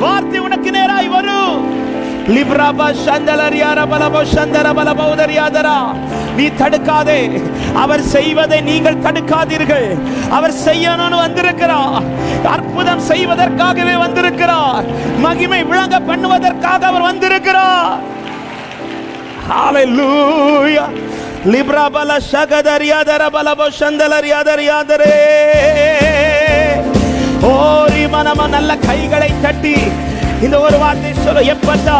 வார்த்தை உனக்கு நேராய் வரும். பலபோ சந்தர நீ தடுக்காதே. அவர் செய்வதை நீங்கள் தடுக்காதீர்கள். அவர் செய்யணும்னு வந்திருக்கிறார். அற்புதம் செய்வதற்காகவே வந்திருக்கிறார். மகிமை விளங்க பண்ணுவதற்காக அவர் வந்திருக்கிறார். ஹalleluya லிப்ரா பல ஷகதரியாதர பலபோ சந்தலரியாதரியாதரே ஓரி மனம நல்ல கைகளை தட்டி இந்த ஒரு வார்த்தை சொல்ல எப்பத்தா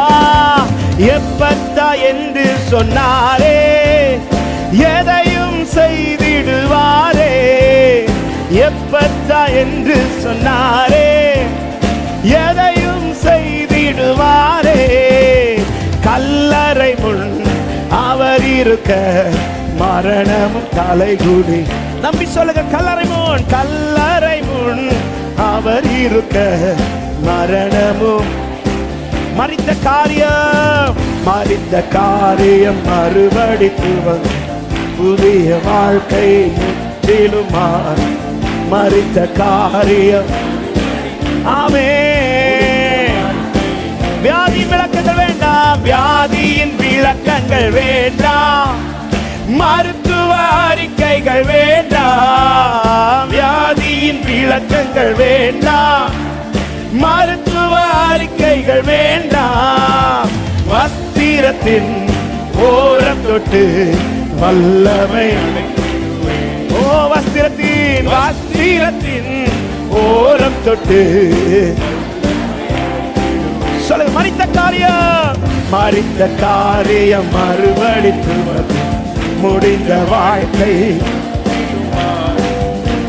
எப்பத்தா என்று சொன்னாரே எதையும் செய்திடுவாரே எப்பத்தா என்று சொன்னாரே எதையும் செய்திடுவாரே கல்லறை முன் அவர் இருக்க மரணம் தலைகுடி. நம்பி சொல்லுங்க கல்லறை முன் கல்லறை முன் அவர் இருக்க மரணமும் மறித்த காரியம். மறித்த காரியம் மறுபடித்து வந்து புதிய வாழ்க்கை முற்றிலும் மாறி மறித்த காரியம். ஆமே வியாதியின் விளக்கங்கள் வேண்டாம். வியாதியின் விளக்கங்கள் வேண்டாம். மருத்துவ அறிக்கைகள் வேண்டாம். வியாதியின் விளக்கங்கள் வேண்டாம். மருத்துவ அறிக்கைகள் வேண்டாம். வஸ்திரத்தின் ஓரம் தொட்டு வல்லமை ஓ வஸ்திரத்தின் வஸ்திரத்தின் ஓரம் தொட்டு சொல்லுங்க மறித்த காரியம். மறித்த காரியம் மறுபடித்துவது முடிந்த வாழ்க்கை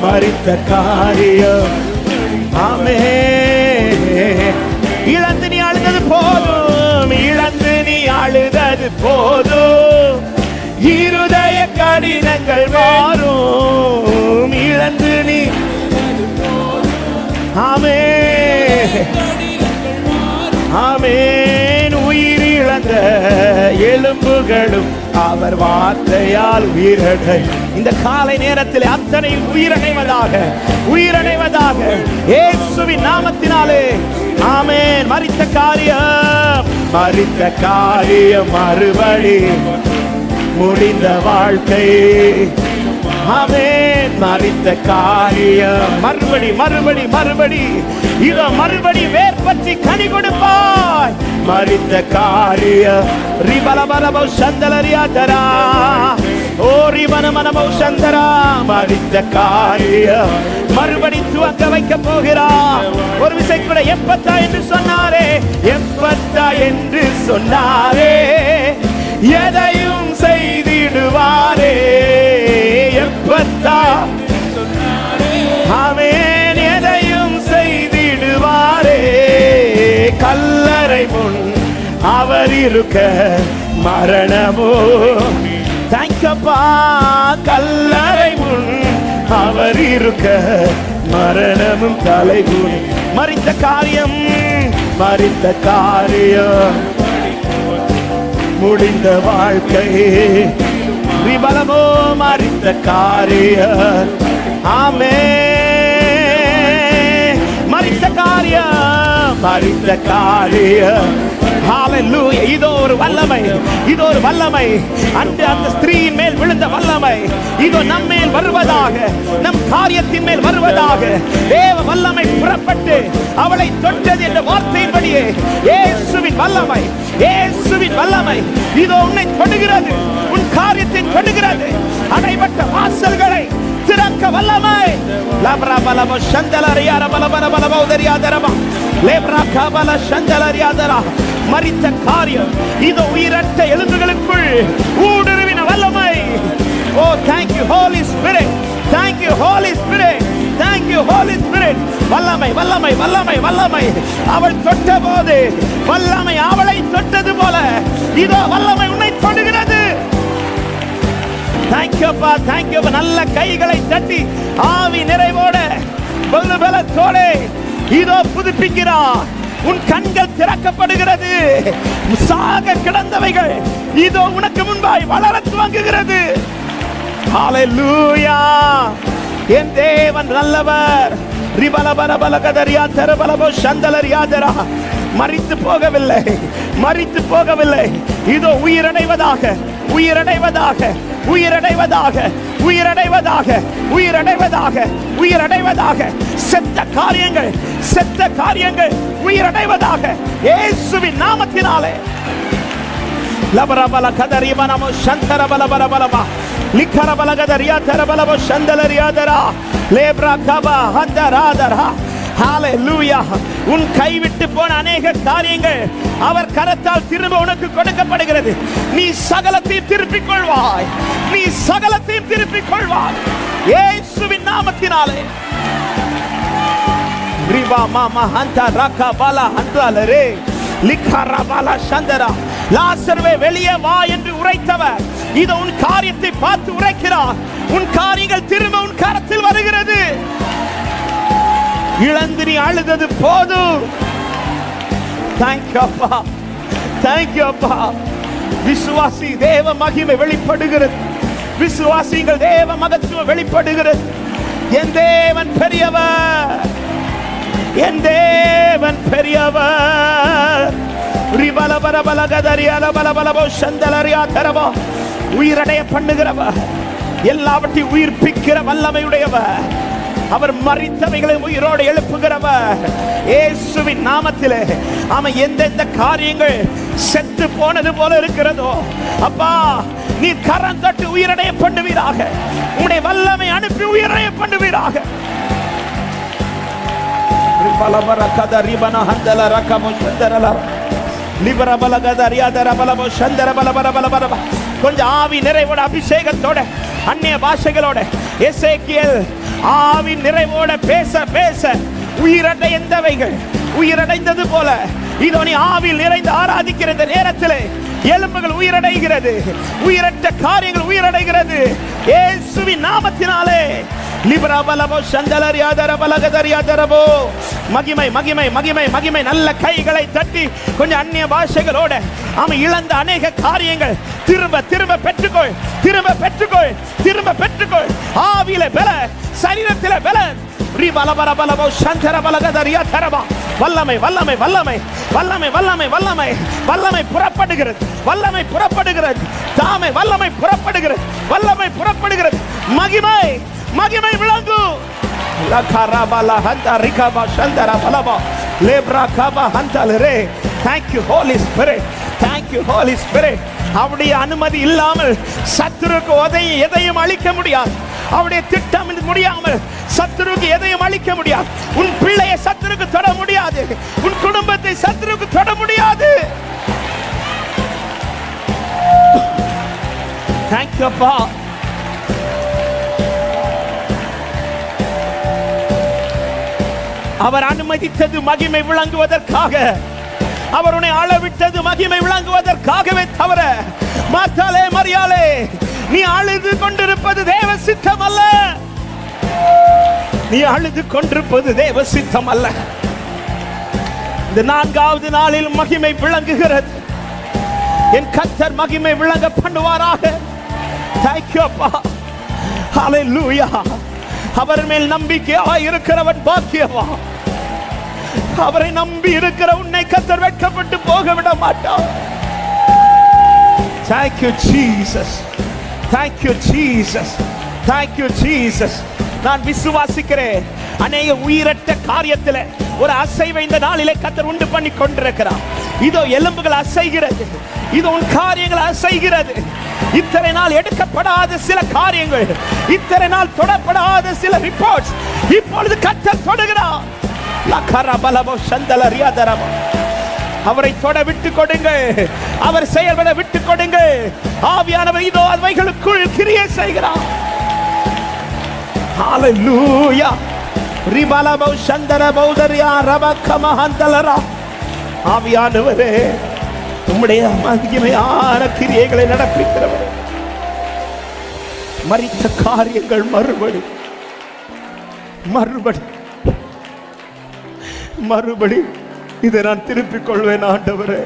மறித்த காரியம். ஆமே. இழந்து நீ அழுதது போதும். இழந்து நீ அழுதது போதும். இருதய கடினங்கள் மாறும். இழந்து நீ ஆமே. ஆமேன். உயிரிழந்த எலும்புகளும் அவர் வார்த்தையால் உயிரடை இந்த காலை நேரத்தில் அத்தனை உயிரடைவதாக உயிரடைவதாக இயேசுவின் நாமத்தினாலே. ஆமேன். மறித்த காரியம் மறித்த காரியம் மறுபடி முடிந்த வாழ்க்கை. ஆமேன். மறித்த காரியம் மறுபடி மறுபடி மறுபடி இதோ மறுபடி வேர்பற்றி கனி கொடுப்பாய். மறித்த காரியம் ரிபலபலபௌ சந்தலரியாதரா. ஓ ரிபனமனமௌ சந்தரா. மறித்த காரிய மறுபடி துவக்க வைக்க போகிறா. ஒரு விசை கூட எப்பத்தா என்று சொன்னாரே எப்பத்தா என்று சொன்னாரே. எதையும் செய்திடுவாரே எப்பத்தா. ஆமென். இருக்க மரணமோ? தங்கப்பா கல்லறை முன் அவர் இருக்க மரணமும் தலைகுனி. மறித்த காரியம் மறித்த காரியம். முடிந்த வாழ்க்கை விபலமோ மறித்த காரிய ஆமே மறித்த காரியம் மறித்த காரியம். ஹalleluya இதோ ஒரு வல்லமை. இதோ ஒரு வல்லமை. அந்த அந்த ஸ்திரீயின் மேல் விழுந்த வல்லமை. இதோ நம் மேல் வருவதாக நம் காரியத்தின் மேல் வருவதாக. தேவ வல்லமை புறப்பட்டு அவளை தொட்டது என்ற வார்த்தையின்படியே இயேசுவின் வல்லமை இயேசுவின் வல்லமை. இதோ உன்னை தொடுகிறது. உன் காரியத்தை தொடுகிறது. அடைபட்ட வாசல்களை திறக்க வல்லமை. லப்ரா பலமோ சந்தலரியார பலபர பலமோ லேப்ரா கபல சந்தலரியாதரா மரித்த காரியம் இதோ உயிரற்ற எலும்புகளுக்குள் ஊடுருவின வல்லமை. ஓ thank you Holy Spirit thank you Holy Spirit thank you Holy Spirit வல்லமை வல்லமை வல்லமை வல்லமை. அவள் தொட்ட போது வல்லமை அவளை தொட்டது போல. இதோ வல்லமை உன்னை தொடுகிறது. தேங்க்யூப்பா தேங்க்யூப்பா நல்ல கைகளை தட்டி ஆவி நிறைவோட பலு பலத்தோட இதோ புதுப்பிக்கிறார் உன் கண்கள் திறக்கப்படுகிறது. சாக கிடந்தவைகள் இதோ உனக்கு முன்பாய் வளர துவங்குகிறது. ஹalleluya என் தேவன் நல்லவர். ரிபலபலபலகதரியா தரபலபோ சந்தலரியாதரா மறித்து போகவில்லை. மறித்து போகவில்லை. இதோ உயிரடைவதாக உயிரடைவதாக உயிரடைவதாக உயிரடைவதாக உயிரடைவதாக உயிரடைவதாக. செத்த காரியங்கள் செத்த காரியங்கள் உயிரடைவதாக. இயேசுவின் நாமத்தினாலே. லபரபல கதரிபனமோ சந்தர பல பல பலமா லிக்கர பல கதரியா தர பலமோ சந்தலரியாதரா லேப்ரா கபா ஹந்தராதரா. உன் கைவிட்டு போன அநேக காரியங்கள் அவர் கரத்தால் திரும்ப உனக்கு கொடுக்கப்படுகிறது. நீ சகலத்தையும் திருப்பிக் கொள்வாய். நீ சகலத்தையும் திருப்பிக் கொள்வாய். இயேசுவின் நாமத்தினாலே. ரிவா மாமா ஹந்தா ராக்கா பாலா ஹந்தாலரே லிக்காரா பாலா சந்தரா லாசர்வே வெளியே வா என்று உரைத்தவர். இது உன் காரியத்தை பார்த்து உரைக்கிறார். உன் காரியங்கள் திரும்ப உன் கரத்தில் வருகிறது. இழந்து நீ அழுதது போதும் தேங்க்யூ அப்பா. தேங்க்யூ அப்பா. விசுவாசி தேவ மகிமை வெளிப்படுகிறது. விசுவாசிகள் தேவ மகத்துவம் வெளிப்படுகிறது. என் தேவன் பெரியவர். என் தேவன் பெரியவர். ரிபல பல பல கதறியால பல பலபோ சந்தலரியா தரவோ உயிரடைய பண்ணுகிறவ எல்லாவற்றையும் உயிர்ப்பிக்கிற வல்லமையுடையவர். அவர் மறித்தவைகளை உயிரோடு எழுப்புகிறவர். இயேசுவின் நாமத்திலே அவன் எந்தெந்த காரியங்கள் செத்து போனது போல இருக்கிறதோ அப்பா நீ கரம் தட்டு உயிரடைய பண்ணுவீராக. உன்னுடைய வல்லமை அனுப்பி உயிரடைய பண்ணுவீராக. பலமர கத ஹந்தல ரகமு சந்தரல கொஞ்சம் ஆவி நிறைவோட அபிஷேகத்தோட அந்நிய பாஷைகளோட எசேக்கியல் ஆவி நிறைவோட பேச பேச. உயிரடைந்தவைகள் உயிரடைந்தது போல. இதோ நீ ஆவில் நிறைந்து ஆராதிக்கிற இந்த நேரத்தில் எலும்புகள் உயிரடைகிறது உயிரற்ற காரியங்கள் உயிரடைகிறது. ஏசுவின் நாமத்தினாலே லிபரா சந்தலரியாதரபலகதரியாதரபோ மகிமை மகிமை மகிமை மகிமை. நல்ல கைகளை தட்டி கொஞ்சம் அந்நிய பாஷைகளோட அவன் இழந்த அநேக காரியங்கள் திரும்ப திரும்ப பெற்றுக்கொள் திரும்ப பெற்றுக்கொள் திரும்ப பெற்றுக்கொள். ஆவியில பல சரீரத்தில பல. ரி பலபர தரபா வல்லமை வல்லமை வல்லமை வல்லமை வல்லமை வல்லமை வல்லமை புறப்படுகிறது வல்லமை புறப்படுகிறது தாமை வல்லமை புறப்படுகிறது வல்லமை புறப்படுகிறது. மகிமை மகிமை விளங்கும் லகரபல ஹந்த ரிகப சந்தர பலபா லேப்ரா கப ஹந்தலரே Thank you Holy Spirit. Thank you Holy Spirit. அவருடைய அனுமதி இல்லாமல் சத்துருக்கு உதவி எதையும் அழிக்க முடியாது. அவருடைய திட்டம் முடியாமல் சத்துருக்கு எதையும் அழிக்க முடியாது. உன் பிள்ளையை சத்துருக்கு தொட முடியாது. உன் குடும்பத்தை சத்துருக்கு தொட முடியாது. தேங்க்யூ அவர் அனுமதித்தது மகிமை விளங்குவதற்காக. அவர் உன்னை அளவிட்டது மகிமை விளங்குவதற்காகவே தவிர மாத்தாலே மரியாலே நீ அழுது கொண்டிருப்பது தேவ சித்தம் அல்ல நீ அழுது கொண்டிருப்பது தேவ சித்தம் அல்ல இந்த நான்காவது நாளில் மகிமை விளங்குகிறது. என் கத்தர் மகிமை விளங்க பண்ணுவாராக. தேங்க்யூ ஹalleluya அவர் மேல் நம்பிக்கையா இருக்கிறவன் பாக்கியவா அவரை நம்பி இருக்கிற உன்னை கத்தர் வெட்கப்பட்டு போக விட மாட்டார். Thank you Jesus. Thank you Jesus. Thank you Jesus. நான் விசுவாசிக்கிறேன். அநேக உயிரற்ற காரியத்தில் ஒரு அசைவை இந்த நாளிலே கத்தர் உண்டு பண்ணி கொண்டிருக்கிறார். இதோ எலும்புகள் அசைகிறது. இது உன் காரியங்கள் அசைகிறது. இத்தனை நாள் எடுக்கப்படாத சில காரியங்கள். இத்தனை நாள் தொடப்படாத சில ரிப்போர்ட்ஸ் இப்பொழுது கத்தர் தொடுகிறார் அவரை தொட விட்டு கொடுங்க. அவர் செயல்பட விட்டு கொடுங்க. ஆவியானவர் இதோ அவைகளுக்குள் கிரிய செய்கிறார். ஹalleluya ரிபலபௌ சந்தர பௌதரியா ரபக்க மஹந்தலரா ஆவியானவரே உம்முடைய மகிமையான கிரியைகளை நடப்பிக்கிறவர். மரித்த காரியங்கள் மறுபடி மறுபடி மறுபடி இதை நான் திருப்பிக் கொள்வேன் ஆண்டவரே.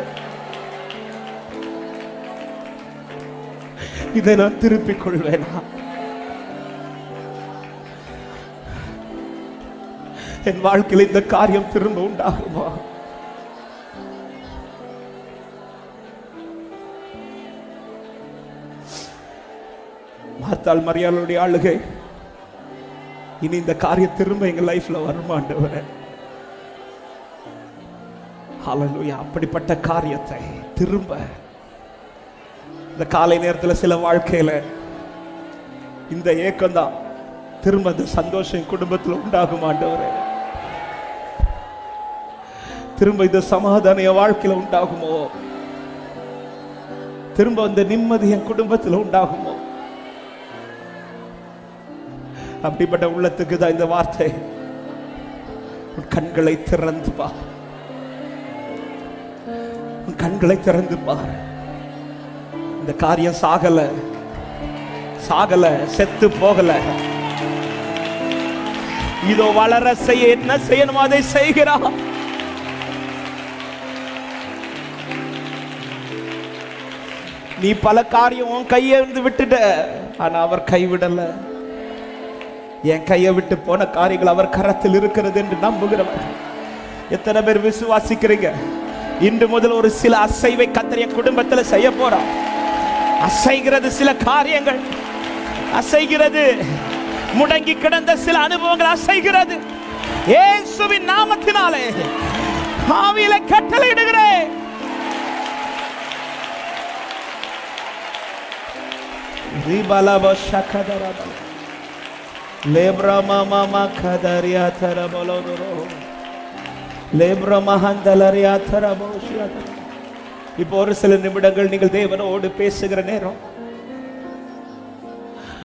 இதை நான் திருப்பிக் கொள்வேனா. என் வாழ்க்கையில் இந்த காரியம் திரும்ப உண்டாகுமா? மாத்தாள் மரியாளுடைய ஆளுகை இனி இந்த காரியம் திரும்ப எங்க லைஃப்ல வருமாண்டவரே ஹலலுயா அப்படிப்பட்ட காரியத்தை திரும்ப இந்த காலை நேரத்தில் சில வாழ்க்கையில இந்த ஏக்கம் தான் திரும்ப அந்த சந்தோஷம் என் குடும்பத்தில் உண்டாகும் ஆண்டவரே. திரும்ப இந்த சமாதான என் வாழ்க்கையில் உண்டாகுமோ? திரும்ப அந்த நிம்மதி என் குடும்பத்தில் உண்டாகுமோ? அப்படிப்பட்ட உள்ளத்துக்கு தான் இந்த வார்த்தை. உன் கண்களை திறந்து பா கண்களை திறந்து பார். இந்த காரியம் சாகல. சாகல செத்து போகல. இதோ வளர செய்ய என்ன செய்யணுமோ அதை செய்கிறான் நீ பல காரியம் உன் கையை இருந்து விட்டுட்ட ஆனா அவர் கைவிடல. என் கையை விட்டு போன காரியங்கள் அவர் கரத்தில் இருக்கிறது என்று நம்புகிறவர். எத்தனை பேர் விசுவாசிக்கிறீங்க? இன்று முதல் ஒரு சில அசைவை கத்தறிய குடும்பத்தில் செய்ய போறோம் அசைகிறது சில காரியங்கள் அசைகிறது முடங்கி கிடந்த சில அனுபவங்கள் அசைகிறது. ஏசுவின் நாமத்தினாலே ஆவியில கட்டளையிடுகிறேன் ரிபலப ஷகதரபல லேப்ரா மாமா கதரியா தரபலோதுரோ லேப்ரா இப்போ ஒரு சில நிமிடங்கள் நீங்கள் தேவனோடு பேசுகிற நேரம்